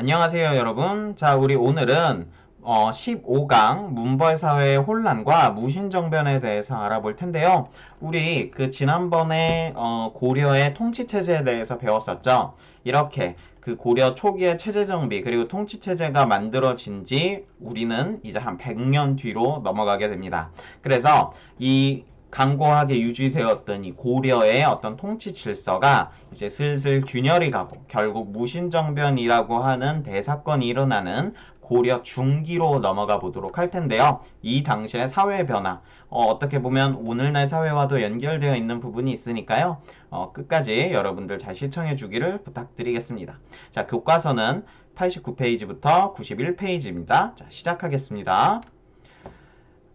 안녕하세요, 여러분. 자, 우리 오늘은 어, 15강 문벌사회의 혼란과 무신정변에 대해서 알아볼 텐데요. 우리 그 지난번에 어, 고려의 통치체제에 대해서 배웠었죠. 이렇게 그 고려 초기의 체제 정비 그리고 통치 체제가 만들어진 지 우리는 이제 한 100년 뒤로 넘어가게 됩니다. 그래서 이 강고하게 유지되었던 이 고려의 어떤 통치 질서가 이제 슬슬 균열이 가고 결국 무신정변이라고 하는 대사건이 일어나는 고려 중기로 넘어가 보도록 할 텐데요. 이 당시의 사회 변화, 어, 떻게 보면 오늘날 사회와도 연결되어 있는 부분이 있으니까요. 어, 끝까지 여러분들 잘 시청해 주기를 부탁드리겠습니다. 자, 교과서는 89페이지부터 91페이지입니다. 자, 시작하겠습니다.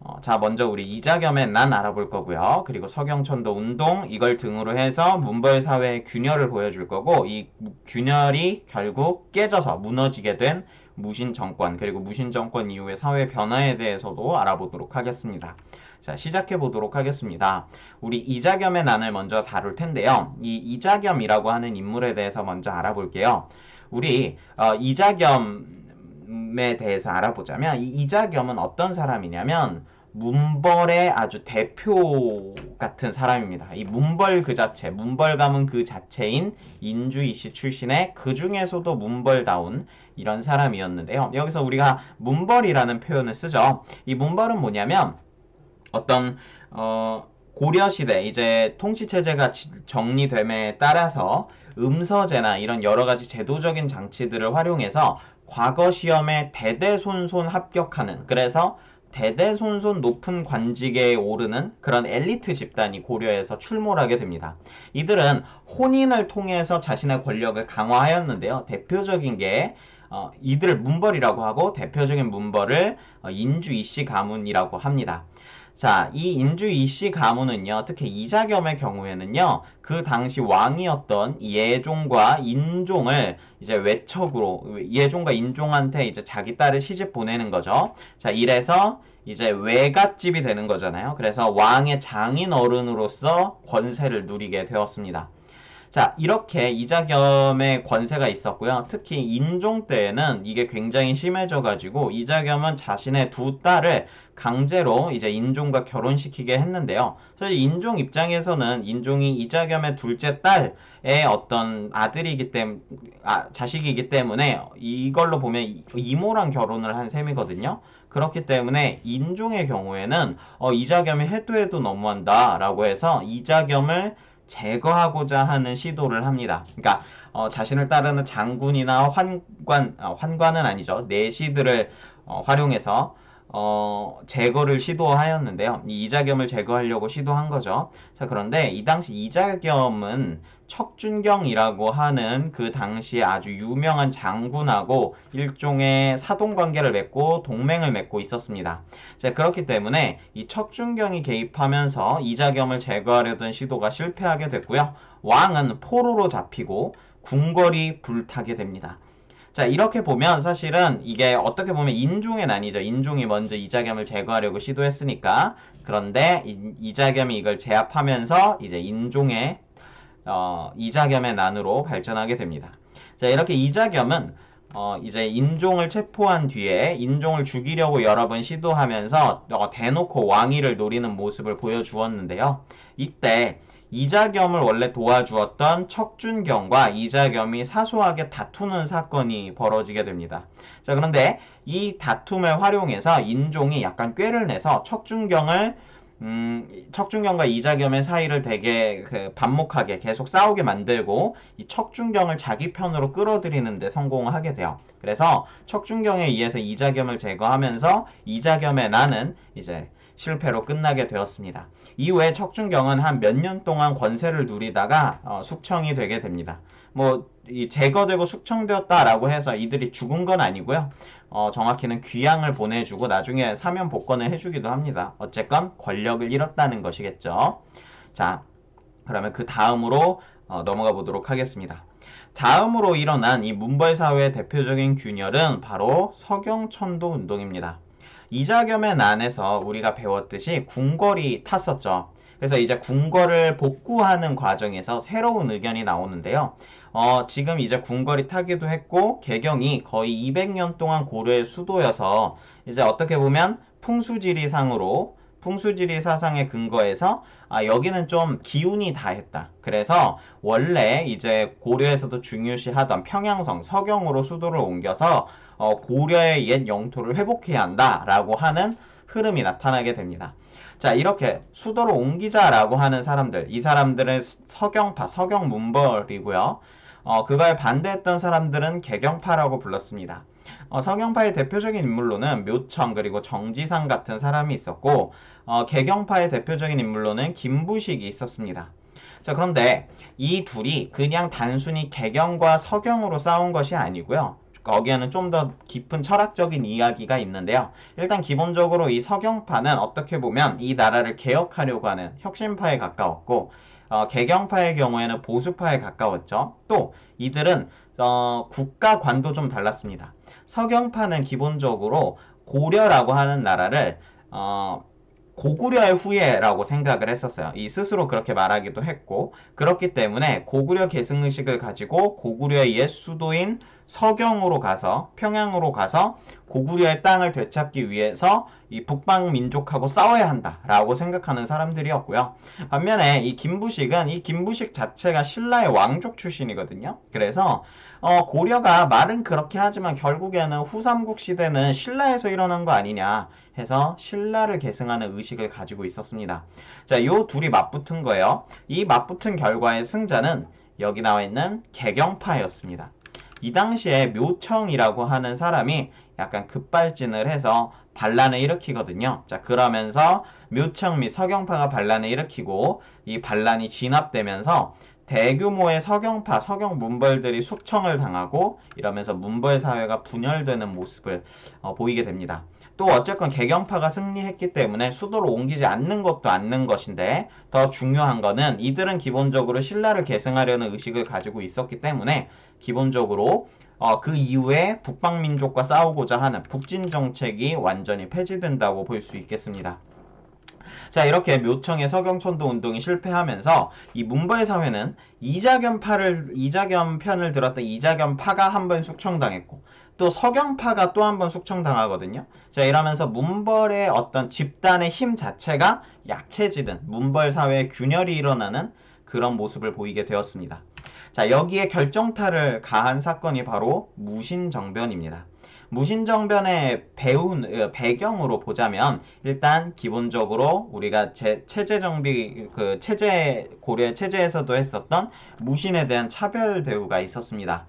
어, 자, 먼저 우리 이자겸의 난 알아볼 거고요. 그리고 서경천도 운동 이걸 등으로 해서 문벌 사회의 균열을 보여줄 거고 이 균열이 결국 깨져서 무너지게 된 무신 정권 그리고 무신 정권 이후의 사회 변화에 대해서도 알아보도록 하겠습니다. 자, 시작해 보도록 하겠습니다. 우리 이자겸의 난을 먼저 다룰 텐데요. 이 이자겸이라고 하는 인물에 대해서 먼저 알아볼게요. 우리 어, 이자겸에 대해서 알아보자면 이 이자겸은 어떤 사람이냐면 문벌의 아주 대표 같은 사람입니다. 이 문벌 그 자체, 문벌 가문 그 자체인 인주이씨 출신의 그 중에서도 문벌다운 이런 사람이었는데요. 여기서 우리가 문벌이라는 표현을 쓰죠. 이 문벌은 뭐냐면 어떤 어, 고려 시대 이제 통치 체제가 정리됨에 따라서 음서제나 이런 여러 가지 제도적인 장치들을 활용해서 과거 시험에 대대손손 합격하는 그래서 대대손손 높은 관직에 오르는 그런 엘리트 집단이 고려에서 출몰하게 됩니다. 이들은 혼인을 통해서 자신의 권력을 강화하였는데요. 대표적인 게 어, 이들을 문벌이라고 하고 대표적인 문벌을 어, 인주 이씨 가문이라고 합니다. 자, 이 인주 이씨 가문은요, 특히 이자겸의 경우에는요, 그 당시 왕이었던 예종과 인종을 이제 외척으로, 예종과 인종한테 이제 자기 딸을 시집 보내는 거죠. 자, 이래서 이제 외갓집이 되는 거잖아요. 그래서 왕의 장인 어른으로서 권세를 누리게 되었습니다. 자, 이렇게 이자겸의 권세가 있었고요. 특히 인종 때에는 이게 굉장히 심해져 가지고 이자겸은 자신의 두 딸을 강제로 이제 인종과 결혼시키게 했는데요. 사실 인종 입장에서는 인종이 이자겸의 둘째 딸의 어떤 아들이기 때문에, 아, 자식이기 때문에 이걸로 보면 이모랑 결혼을 한 셈이거든요. 그렇기 때문에 인종의 경우에는 어, 이자겸이 해도 해도 너무한다라고 해서 이자겸을 제거하고자 하는 시도를 합니다. 그러니까 어, 자신을 따르는 장군이나 환관, 어, 환관은 아니죠. 내시들을 어, 활용해서 어, 제거를 시도하였는데요. 이 이자겸을 제거하려고 시도한 거죠. 자, 그런데 이 당시 이자겸은 척준경이라고 하는 그 당시에 아주 유명한 장군하고 일종의 사동 관계를 맺고 동맹을 맺고 있었습니다. 자, 그렇기 때문에 이 척준경이 개입하면서 이자겸을 제거하려던 시도가 실패하게 됐고요. 왕은 포로로 잡히고 궁궐이 불타게 됩니다. 자, 이렇게 보면 사실은 이게 어떻게 보면 인종의 난이죠. 인종이 먼저 이자겸을 제거하려고 시도했으니까. 그런데 이, 자겸이 이걸 제압하면서 이제 인종의 어, 이자겸의 난으로 발전하게 됩니다. 자, 이렇게 이자겸은 어, 이제 인종을 체포한 뒤에 인종을 죽이려고 여러 번 시도하면서 어, 대놓고 왕위를 노리는 모습을 보여주었는데요. 이때 이자겸을 원래 도와주었던 척준경과 이자겸이 사소하게 다투는 사건이 벌어지게 됩니다. 자, 그런데 이 다툼을 활용해서 인종이 약간 꾀를 내서 척준경을 음, 척준경과 이자겸의 사이를 되게 그 반목하게 계속 싸우게 만들고 이 척준경을 자기 편으로 끌어들이는데 성공을 하게 돼요. 그래서 척준경에 의해서 이자겸을 제거하면서 이자겸의 나는 이제 실패로 끝나게 되었습니다. 이후에 척준경은 한 몇 년 동안 권세를 누리다가 어, 숙청이 되게 됩니다. 뭐 제거되고 숙청되었다라고 해서 이들이 죽은 건 아니고요. 어, 정확히는 귀양을 보내주고 나중에 사면 복권을 해주기도 합니다. 어쨌건 권력을 잃었다는 것이겠죠. 자, 그러면 그 다음으로 어, 넘어가 보도록 하겠습니다. 다음으로 일어난 이 문벌 사회의 대표적인 균열은 바로 서경천도 운동입니다. 이자겸의 난에서 우리가 배웠듯이 궁궐이 탔었죠. 그래서 이제 궁궐을 복구하는 과정에서 새로운 의견이 나오는데요. 어, 지금 이제 궁궐이 타기도 했고 개경이 거의 200년 동안 고려의 수도여서 이제 어떻게 보면 풍수지리상으로 풍수지리 사상의 근거에서 아, 여기는 좀 기운이 다했다. 그래서 원래 이제 고려에서도 중요시하던 평양성 서경으로 수도를 옮겨서 어, 고려의 옛 영토를 회복해야 한다라고 하는 흐름이 나타나게 됩니다. 자, 이렇게 수도를 옮기자라고 하는 사람들, 이 사람들은 서경파, 서경 문벌이고요. 어, 그거에 반대했던 사람들은 개경파라고 불렀습니다. 어, 서경파의 대표적인 인물로는 묘청 그리고 정지상 같은 사람이 있었고 어, 개경파의 대표적인 인물로는 김부식이 있었습니다. 자, 그런데 이 둘이 그냥 단순히 개경과 서경으로 싸운 것이 아니고요. 거기에는 좀 더 깊은 철학적인 이야기가 있는데요. 일단 기본적으로 이 서경파는 어떻게 보면 이 나라를 개혁하려고 하는 혁신파에 가까웠고 어, 개경파의 경우에는 보수파에 가까웠죠. 또 이들은 어, 국가관도 좀 달랐습니다. 서경파는 기본적으로 고려라고 하는 나라를 어, 고구려의 후예라고 생각을 했었어요. 이 스스로 그렇게 말하기도 했고 그렇기 때문에 고구려 계승의식을 가지고 고구려의 옛 수도인 서경으로 가서 평양으로 가서 고구려의 땅을 되찾기 위해서 이 북방 민족하고 싸워야 한다라고 생각하는 사람들이었고요. 반면에 이 김부식은 이 김부식 자체가 신라의 왕족 출신이거든요. 그래서 어, 고려가 말은 그렇게 하지만 결국에는 후삼국 시대는 신라에서 일어난 거 아니냐 해서 신라를 계승하는 의식을 가지고 있었습니다. 자, 요 둘이 맞붙은 거예요. 이 맞붙은 결과의 승자는 여기 나와 있는 개경파였습니다. 이 당시에 묘청이라고 하는 사람이 약간 급발진을 해서 반란을 일으키거든요. 자, 그러면서 묘청 및 서경파가 반란을 일으키고 이 반란이 진압되면서 대규모의 서경파, 서경 문벌들이 숙청을 당하고 이러면서 문벌 사회가 분열되는 모습을 어, 보이게 됩니다. 또 어쨌건 개경파가 승리했기 때문에 수도를 옮기지 않는 것도 않는 것인데 더 중요한 거는 이들은 기본적으로 신라를 계승하려는 의식을 가지고 있었기 때문에 기본적으로 어, 그 이후에 북방민족과 싸우고자 하는 북진 정책이 완전히 폐지된다고 볼 수 있겠습니다. 자, 이렇게 묘청의 서경천도 운동이 실패하면서 이 문벌 사회는 이자겸 파를 이자겸 편을 들었던 이자겸 파가 한 번 숙청당했고 또 서경파가 또 한 번 숙청당하거든요. 자, 이러면서 문벌의 어떤 집단의 힘 자체가 약해지는 문벌 사회의 균열이 일어나는 그런 모습을 보이게 되었습니다. 자, 여기에 결정타를 가한 사건이 바로 무신정변입니다. 무신정변의 배운 어, 배경으로 보자면 일단 기본적으로 우리가 제, 체제 정비 그 체제 고려 체제에서도 했었던 무신에 대한 차별 대우가 있었습니다.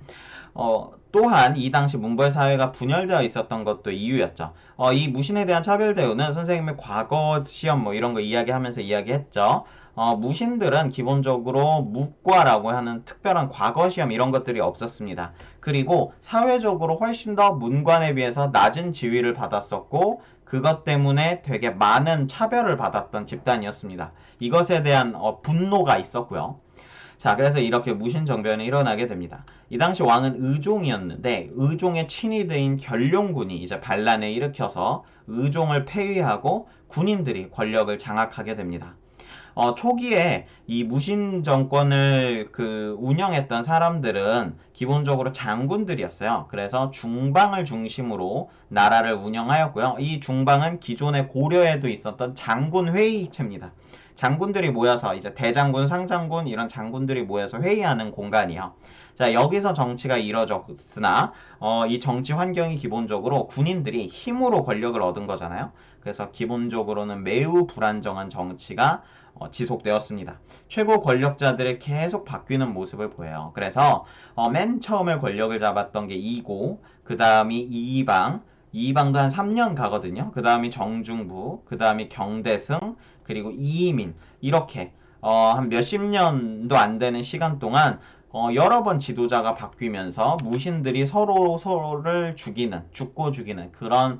어, 또한 이 당시 문벌 사회가 분열되어 있었던 것도 이유였죠. 어, 이 무신에 대한 차별 대우는 선생님이 과거 시험 뭐 이런 거 이야기하면서 이야기했죠. 어, 무신들은 기본적으로 무과라고 하는 특별한 과거 시험 이런 것들이 없었습니다. 그리고 사회적으로 훨씬 더 문관에 비해서 낮은 지위를 받았었고 그것 때문에 되게 많은 차별을 받았던 집단이었습니다. 이것에 대한 어, 분노가 있었고요. 자, 그래서 이렇게 무신정변이 일어나게 됩니다. 이 당시 왕은 의종이었는데 의종의 친위대인 결룡군이 이제 반란을 일으켜서 의종을 폐위하고 군인들이 권력을 장악하게 됩니다. 어, 초기에 이 무신 정권을 그 운영했던 사람들은 기본적으로 장군들이었어요. 그래서 중방을 중심으로 나라를 운영하였고요. 이 중방은 기존의 고려에도 있었던 장군 회의체입니다. 장군들이 모여서 이제 대장군, 상장군 이런 장군들이 모여서 회의하는 공간이요. 자, 여기서 정치가 이뤄졌으나 어, 이 정치 환경이 기본적으로 군인들이 힘으로 권력을 얻은 거잖아요. 그래서 기본적으로는 매우 불안정한 정치가 어, 지속되었습니다. 최고 권력자들이 계속 바뀌는 모습을 보여요. 그래서 어, 맨 처음에 권력을 잡았던 게 이고, 그 다음이 이방, 이방도 한 3년 가거든요. 그 다음이 정중부, 그 다음이 경대승, 그리고 이민 이렇게 어, 한 몇십 년도 안 되는 시간 동안 어, 여러 번 지도자가 바뀌면서 무신들이 서로 서로를 죽이는, 죽고 죽이는 그런 어,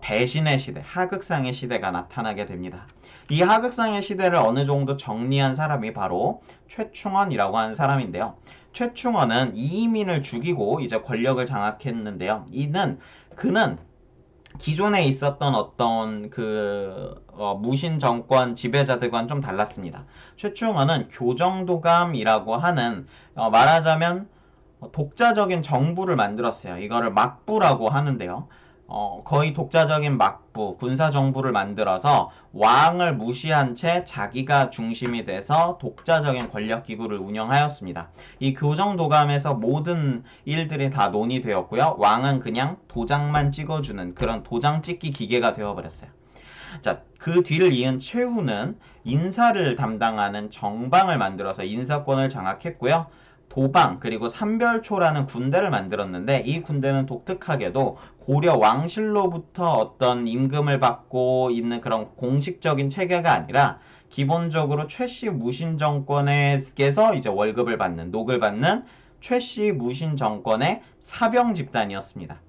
배신의 시대, 하극상의 시대가 나타나게 됩니다. 이 하극상의 시대를 어느 정도 정리한 사람이 바로 최충원이라고 하는 사람인데요. 최충원은 이민을 죽이고 이제 권력을 장악했는데요. 이는 그는 기존에 있었던 어떤 그 어, 무신 정권 지배자들과는 좀 달랐습니다. 최충원은 교정도감이라고 하는 어, 말하자면 어, 독자적인 정부를 만들었어요. 이거를 막부라고 하는데요. 어, 거의 독자적인 막부, 군사 정부를 만들어서 왕을 무시한 채 자기가 중심이 돼서 독자적인 권력 기구를 운영하였습니다. 이 교정 도감에서 모든 일들이 다 논의되었고요. 왕은 그냥 도장만 찍어주는 그런 도장 찍기 기계가 되어버렸어요. 자, 그 뒤를 이은 최후는 인사를 담당하는 정방을 만들어서 인사권을 장악했고요. 도방 그리고 삼별초라는 군대를 만들었는데 이 군대는 독특하게도 고려 왕실로부터 어떤 임금을 받고 있는 그런 공식적인 체계가 아니라 기본적으로 최씨 무신 정권에게서 이제 월급을 받는 녹을 받는 최씨 무신 정권의 사병 집단이었습니다.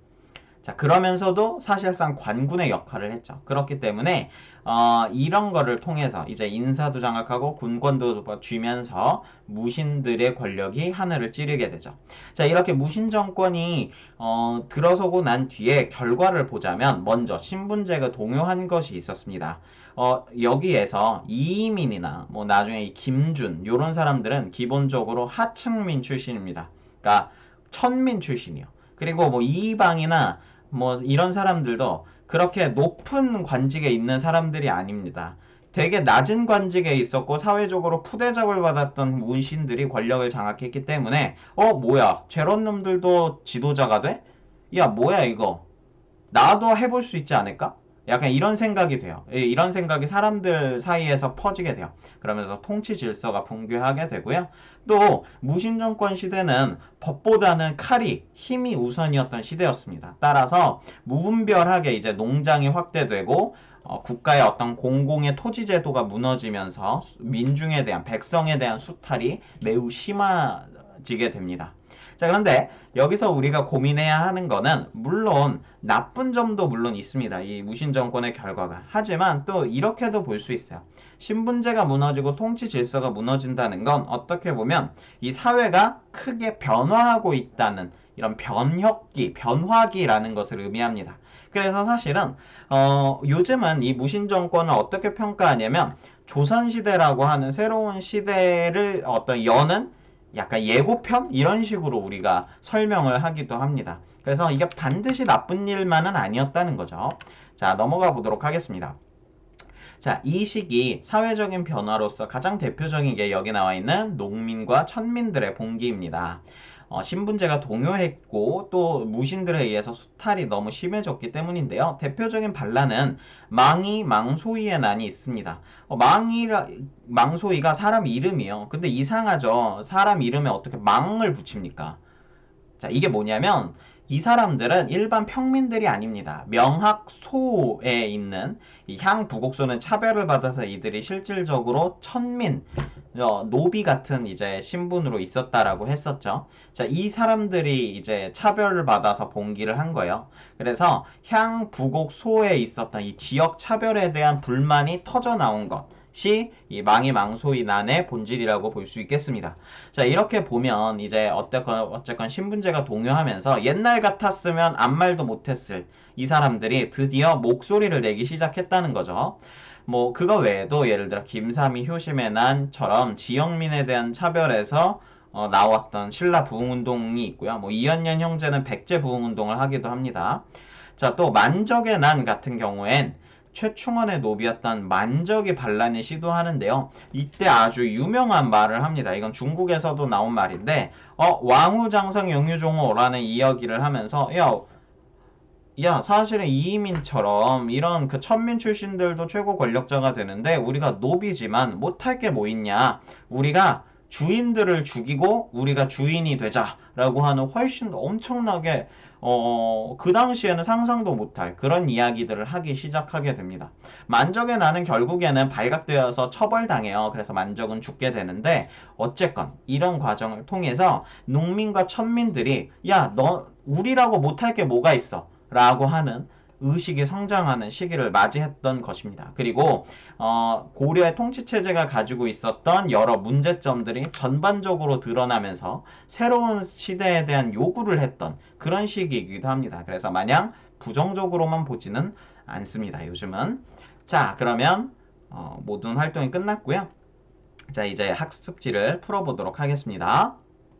자, 그러면서도 사실상 관군의 역할을 했죠. 그렇기 때문에 어, 이런 거를 통해서 이제 인사도 장악하고 군권도 쥐면서 무신들의 권력이 하늘을 찌르게 되죠. 자, 이렇게 무신 정권이 어, 들어서고 난 뒤에 결과를 보자면 먼저 신분제가 동요한 것이 있었습니다. 어, 여기에서 이이민이나 뭐 나중에 이 김준 이런 사람들은 기본적으로 하층민 출신입니다. 그러니까 천민 출신이요. 그리고 뭐 이방이나 뭐 이런 사람들도 그렇게 높은 관직에 있는 사람들이 아닙니다. 되게 낮은 관직에 있었고 사회적으로 푸대접을 받았던 문신들이 권력을 장악했기 때문에 어 뭐야 저런 놈들도 지도자가 돼? 야 뭐야 이거 나도 해볼 수 있지 않을까? 약간 이런 생각이 돼요. 이런 생각이 사람들 사이에서 퍼지게 돼요. 그러면서 통치 질서가 붕괴하게 되고요. 또 무신정권 시대는 법보다는 칼이 힘이 우선이었던 시대였습니다. 따라서 무분별하게 이제 농장이 확대되고 어, 국가의 어떤 공공의 토지 제도가 무너지면서 민중에 대한 백성에 대한 수탈이 매우 심해지게 됩니다. 자, 그런데 여기서 우리가 고민해야 하는 거는 물론 나쁜 점도 물론 있습니다. 이 무신 정권의 결과가. 하지만 또 이렇게도 볼 수 있어요. 신분제가 무너지고 통치 질서가 무너진다는 건 어떻게 보면 이 사회가 크게 변화하고 있다는 이런 변혁기, 변화기라는 것을 의미합니다. 그래서 사실은 어, 요즘은 이 무신 정권을 어떻게 평가하냐면 조선 시대라고 하는 새로운 시대를 어떤 여는 약간 예고편 이런 식으로 우리가 설명을 하기도 합니다. 그래서 이게 반드시 나쁜 일만은 아니었다는 거죠. 자, 넘어가 보도록 하겠습니다. 자, 이 시기 사회적인 변화로서 가장 대표적인 게 여기 나와 있는 농민과 천민들의 봉기입니다. 어, 신분제가 동요했고 또 무신들에 의해서 수탈이 너무 심해졌기 때문인데요. 대표적인 반란은 망이 망소이의 난이 있습니다. 어, 망이라 망소이가 사람 이름이에요. 근데 이상하죠. 사람 이름에 어떻게 망을 붙입니까? 자, 이게 뭐냐면 이 사람들은 일반 평민들이 아닙니다. 명학소에 있는 향 부곡소는 차별을 받아서 이들이 실질적으로 천민, 어, 노비 같은 이제 신분으로 있었다라고 했었죠. 자, 이 사람들이 이제 차별을 받아서 봉기를 한 거예요. 그래서 향 부곡소에 있었던 이 지역 차별에 대한 불만이 터져 나온 것. 시, 이 망이 망소이 난의 본질이라고 볼 수 있겠습니다. 자, 이렇게 보면 이제 어쨌건, 어쨌건 신분제가 동요하면서 옛날 같았으면 아무 말도 못했을 이 사람들이 드디어 목소리를 내기 시작했다는 거죠. 뭐, 그거 외에도 예를 들어 김삼이 효심의 난처럼 지역민에 대한 차별에서 어, 나왔던 신라 부흥운동이 있고요. 뭐, 이연년 형제는 백제 부흥운동을 하기도 합니다. 자, 또 만적의 난 같은 경우엔 최충원의 노비였던 만적이 반란을 시도하는데요. 이때 아주 유명한 말을 합니다. 이건 중국에서도 나온 말인데 어, 왕후장성 영유종호라는 이야기를 하면서 야, 야 사실은 이이민처럼 이런 그 천민 출신들도 최고 권력자가 되는데 우리가 노비지만 못할 게 뭐 있냐. 우리가 주인들을 죽이고 우리가 주인이 되자라고 하는 훨씬 엄청나게 어, 그 당시에는 상상도 못할 그런 이야기들을 하기 시작하게 됩니다. 만적의 나는 결국에는 발각되어서 처벌당해요. 그래서 만적은 죽게 되는데 어쨌건 이런 과정을 통해서 농민과 천민들이 야, 너 우리라고 못할 게 뭐가 있어? 라고 하는 의식이 성장하는 시기를 맞이했던 것입니다. 그리고 어, 고려의 통치 체제가 가지고 있었던 여러 문제점들이 전반적으로 드러나면서 새로운 시대에 대한 요구를 했던 그런 시기이기도 합니다. 그래서 마냥 부정적으로만 보지는 않습니다. 요즘은 자 그러면 어, 모든 활동이 끝났고요. 자 이제 학습지를 풀어보도록 하겠습니다.